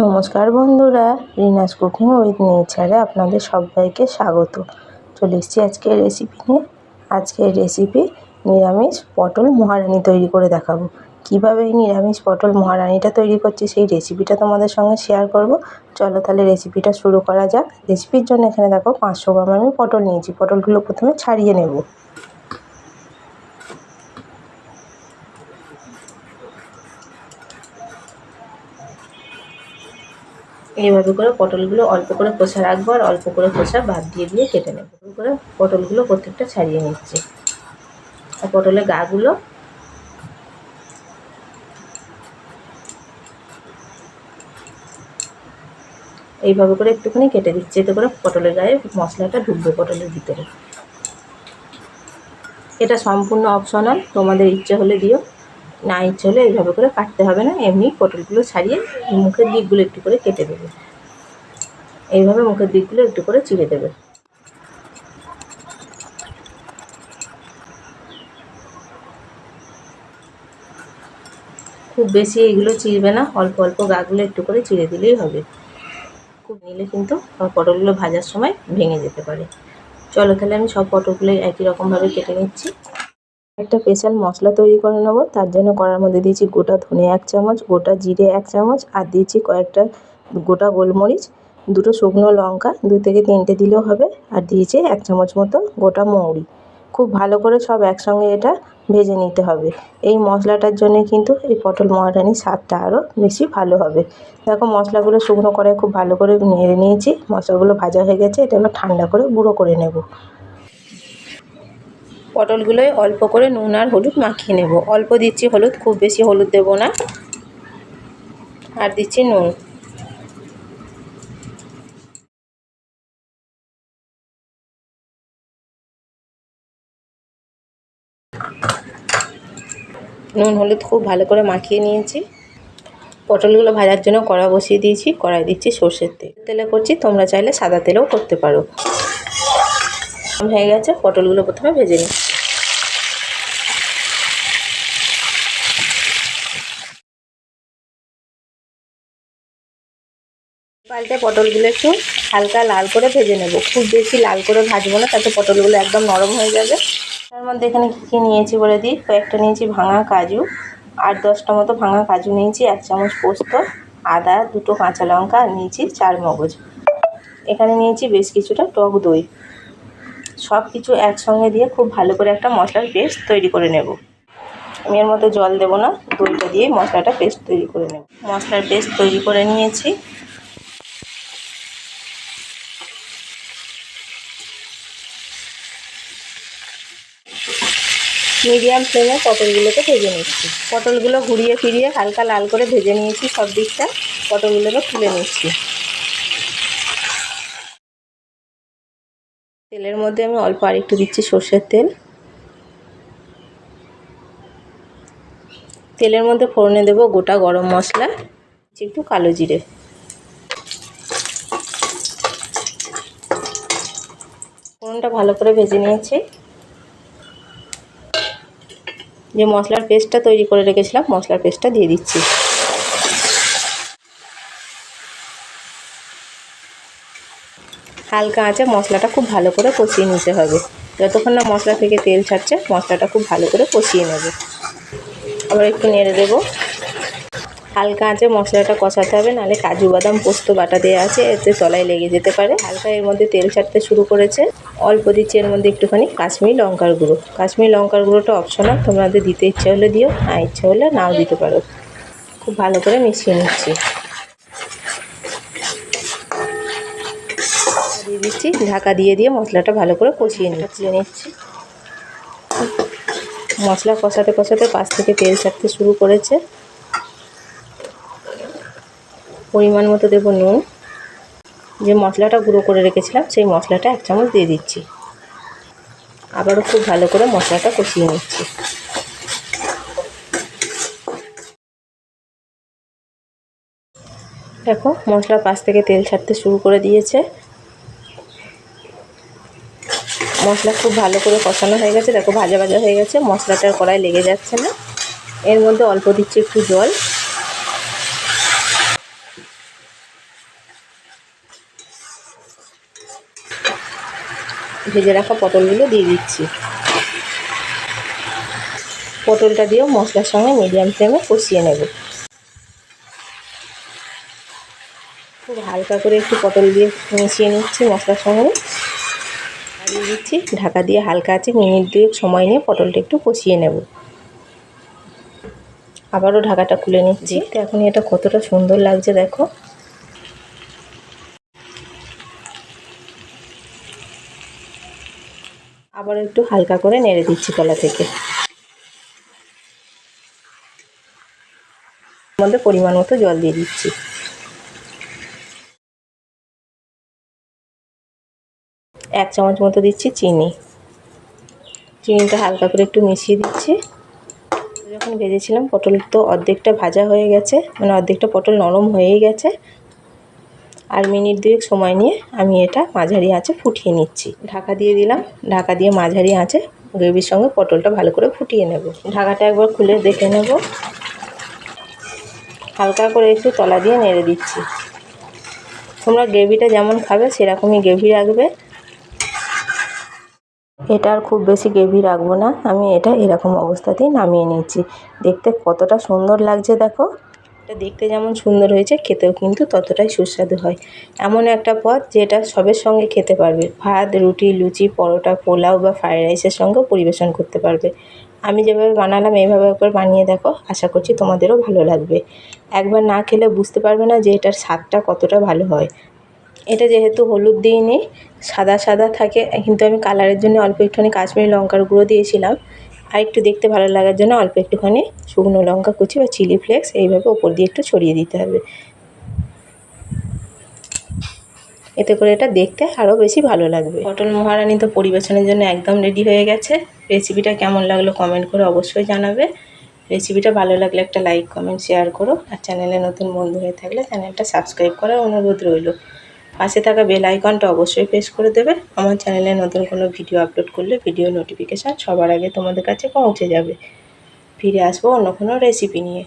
নমস্কার বন্ধুরা, Rina's cooking with নেচারে আপনাদের সবাইকে স্বাগত। চলে এসেছি আজকের রেসিপি নিয়ে। আজকের রেসিপি নিরামিষ পটল মহারানি তৈরি করে দেখাবো। কীভাবে এই নিরামিষ পটল মহারানিটা তৈরি করছি সেই রেসিপিটা তোমাদের সঙ্গে শেয়ার করব। চলো তাহলে রেসিপিটা শুরু করা যাক। রেসিপির জন্য এখানে দেখো, পাঁচশো গ্রাম আমি পটল নিয়েছি। পটলগুলো প্রথমে ছাড়িয়ে নেব। এইভাবে করে পটলগুলো অল্প করে খোসা রাখব আর অল্প করে খোসা বাদ দিয়ে দিয়ে কেটে নেব। করে পটলগুলো প্রত্যেকটা ছাড়িয়ে নিচ্ছি। আর পটলের গাগুলো এইভাবে করে একটুখানি কেটে দিচ্ছি। এতে করে পটলের গায়ে মশলাটা ঢুকবে পটলের ভিতরে। এটা সম্পূর্ণ অপশনাল তোমাদের ইচ্ছে হলে দিও। না ইচ্ছে হলে এইভাবে করে কাটতে হবে না, এমনি পটলগুলো ছাড়িয়ে মুখের দিকগুলো একটু করে কেটে দেবে। এইভাবে মুখের দিকগুলো একটু করে চিড়ে দেবে। খুব বেশি এইগুলো চিড়বে না, অল্প অল্প গাগুলো একটু করে চিড়ে দিলেই হবে। খুব নিলে কিন্তু পটলগুলো ভাজার সময় ভেঙে যেতে পারে। চলো তাহলে আমি সব পটলগুলো একই রকমভাবে কেটে নিচ্ছি। একটা স্পেশাল মশলা তৈরি করে নেব। তার জন্য কড়ার মধ্যে দিয়েছি গোটা ধনে এক চামচ, গোটা জিরে এক চামচ, আর দিয়েছি কয়েকটা গোটা গোলমরিচ, দুটো শুকনো লঙ্কা, দু থেকে তিনটে দিলেও হবে, আর দিয়েছি এক চামচ মতো গোটা মৌরি। খুব ভালো করে সব একসঙ্গে এটা ভেজে নিতে হবে। এই মশলাটার জন্য কিন্তু এই পটল মহারানির স্বাদটা আরও বেশি ভালো হবে। দেখো মশলাগুলো শুকনো কড়াই খুব ভালো করে নেড়ে নিয়েছি, মশলাগুলো ভাজা হয়ে গেছে, এটা আমরা ঠান্ডা করে গুঁড়ো করে নেব। পটলগুলোয় অল্প করে নুন আর হলুদ মাখিয়ে নেব। অল্প দিচ্ছি হলুদ, খুব বেশি হলুদ দেব না। আর দিচ্ছি নুন। নুন, হলুদ খুব ভালো করে মাখিয়ে নিয়েছি। পটলগুলো ভাজার জন্য কড়া বসিয়ে দিয়েছি। কড়াই দিচ্ছি সর্ষের তেল। তেলে করছি, তোমরা চাইলে সাদা তেলেও করতে পারো। হয়ে গেছে, পটলগুলো প্রথমে ভেজে নিই। পাল্টে পটলগুলো একটু হালকা লাল করে ভেজে নেব। খুব বেশি লাল করে ভাজবো না, তাতে পটলগুলো একদম নরম হয়ে যাবে। তার মধ্যে এখানে কী কী নিয়েছি বলে দিই? কয়েকটা নিয়েছি ভাঙা কাজু আট দশটা মতো ভাঙা কাজু নিয়েছি, এক চামচ পোস্ত, আদা, দুটো কাঁচা লঙ্কা, নিয়েছি চার মগজ। এখানে নিয়েছি বেশ কিছুটা টক দই। সব কিছু একসঙ্গে দিয়ে খুব ভালো করে একটা মশলার পেস্ট তৈরি করে নেব। আমি এর মধ্যে জল দেবো না, দইটা দিয়ে মশলাটা পেস্ট তৈরি করে নেব। মশলার পেস্ট তৈরি করে নিয়েছি। মিডিয়াম ফ্লেমে পটলগুলোকে ভেজে নিচ্ছি। পটলগুলো ঘুরিয়ে ফিরিয়ে হালকা লাল করে ভেজে নিয়েছি সব দিকটা। পটলগুলোকে তুলে নিচ্ছি। তেলের মধ্যে আমি অল্প আরেকটু দিচ্ছি সর্ষের তেল। তেলের মধ্যে ফোড়নে দেব গোটা গরম মশলা একটু কালো জিরে। ফোড়নটা ভালো করে ভেজে নিয়েছি। যে মশলার পেস্টটা তৈরি করে রেখেছিলাম, মশলার পেস্টটা দিয়ে দিচ্ছি। হালকা আঁচে মশলাটা খুব ভালো করে কষিয়ে নিতে হবে। যতক্ষণ না মশলা থেকে তেল ছাড়ছে, মশলাটা খুব ভালো করে কষিয়ে নেবে। আবার একটু নেড়ে দেবো। হালকা আঁচে মশলাটা কষাতে হবে, নাহলে কাজু বাদাম, পোস্ত, বাটা দেওয়া আছে, এতে তলায় লেগে যেতে পারে। হালকা এর মধ্যে তেল ছাড়তে শুরু করেছে। অল্প দিচ্ছি এর মধ্যে একটুখানি কাশ্মীর লঙ্কার গুঁড়ো। কাশ্মীর লঙ্কার গুঁড়োটা অপশনাল তোমাদের দিতে ইচ্ছে হলে দিও, না ইচ্ছে হলে নাও দিতে পারো। খুব ভালো করে মিশিয়ে নিচ্ছি। দিচ্ছি ঢাকা দিয়ে দিয়ে মশলাটা ভালো করে কষিয়ে নিচ্ছি। নিচ্ছি। মশলা কষাতে কষাতে পাশ থেকে তেল ছাড়তে শুরু করেছে। পরিমাণ মতো দেবো নুন। যে মশলাটা গুঁড়ো করে রেখেছিলাম সেই মশলাটা এক চামচ দিয়ে দিচ্ছি। আবারও খুব ভালো করে মশলাটা কষিয়ে নিচ্ছি। দেখো মশলার পাশ থেকে তেল ছাড়তে শুরু করে দিয়েছে। মশলা খুব ভালো করে কষানো হয়ে গেছে। দেখো ভাজা ভাজা হয়ে গেছে। মশলাটার কড়াই লেগে যাচ্ছে না। এর মধ্যে অল্প দিচ্ছি একটু জল। ভেজে রাখা পটলগুলো দিয়ে দিচ্ছি। পটলটা দিয়েও মশলার সঙ্গে মিডিয়াম ফ্লেমে কষিয়ে নেব। খুব হালকা করে একটু পটল দিয়ে মিশিয়ে নিচ্ছি মশলার সঙ্গে। দিয়ে দিচ্ছি। ঢাকা দিয়ে হালকা আছে মিনিট দুয়েক সময় নিয়ে পটলটা একটু কষিয়ে নেব। আবারও ঢাকাটা খুলে নিচ্ছি। এখন এটা কতটা সুন্দর লাগছে দেখো। আবার একটু হালকা করে নেড়ে দিচ্ছি কলা থেকে। মধ্যে পরিমাণ মতো জল দিয়ে দিচ্ছি। এক চামচ মতো দিচ্ছি চিনি। চিনিটা হালকা করে একটু মিশিয়ে দিচ্ছি। যখন ভেজেছিলাম, পটল তো অর্ধেকটা ভাজা হয়ে গেছে মানে অর্ধেকটা পটল নরম হয়েই গেছে। আর মিনিট দুয়েক সময় নিয়ে আমি এটা মাঝারি আঁচে ফুটিয়ে নিচ্ছি। ঢাকা দিয়ে দিলাম। ঢাকা দিয়ে মাঝারি আঁচে গ্রেভির সঙ্গে পটলটা ভালো করে ফুটিয়ে নেব। ঢাকাটা একবার খুলে দেখে নেব। হালকা করে একটু তলা দিয়ে নেড়ে দিচ্ছি। তোমরা গ্রেভিটা যেমন খাবে, সেরকমই গ্রেভি রাখবে। এটা আর খুব বেশি গ্রেভি রাখব না। আমি এটা এরকম অবস্থাতেই নামিয়ে নিচ্ছি দেখতে কতটা সুন্দর লাগছে দেখো। এটা দেখতে যেমন সুন্দর হয়েছে, খেতেও কিন্তু ততটাই সুস্বাদু হয়। এমন একটা পদ যেটা সবের সঙ্গে খেতে পারবে। ভাত, রুটি, লুচি, পরোটা, পোলাও বা ফ্রায়েড রাইসের সঙ্গেও পরিবেশন করতে পারবে। আমি যেভাবে বানালাম, এইভাবে একবার বানিয়ে দেখো। আশা করছি তোমাদেরও ভালো লাগবে। একবার না খেলে বুঝতে পারবে না যে এটার স্বাদটা কতটা ভালো হয়। এটা যেহেতু হলুদ দিইনি, সাদা সাদা থাকে, কিন্তু আমি কালারের জন্য অল্প একটুখানি কাশ্মীরি লঙ্কার গুঁড়ো দিয়েছিলাম। আর একটু দেখতে ভালো লাগার জন্য অল্প একটুখানি শুকনো লঙ্কা কুচি বা চিলি ফ্লেক্স এইভাবে ওপর দিয়ে একটু ছড়িয়ে দিতে হবে। এতে করে এটা দেখতে আরও বেশি ভালো লাগবে। পটল মহারানি তো পরিবেশনের জন্য একদম রেডি হয়ে গেছে। রেসিপিটা কেমন লাগল কমেন্ট করে অবশ্যই জানাবে। রেসিপিটা ভালো লাগলে একটা লাইক কমেন্ট শেয়ার করো। আর চ্যানেলে নতুন বন্ধু হয়ে থাকলে চ্যানেলটা সাবস্ক্রাইব করার অনুরোধ রইল। পাশে থাকা বেল আইকনটা অবশ্যই প্রেস করে দেবে। আমার চ্যানেলে নতুন কোনো ভিডিও আপলোড করলে ভিডিও নোটিফিকেশান সবার আগে তোমাদের কাছে পৌঁছে যাবে। ফিরে আসব অন্য কোনো রেসিপি নিয়ে।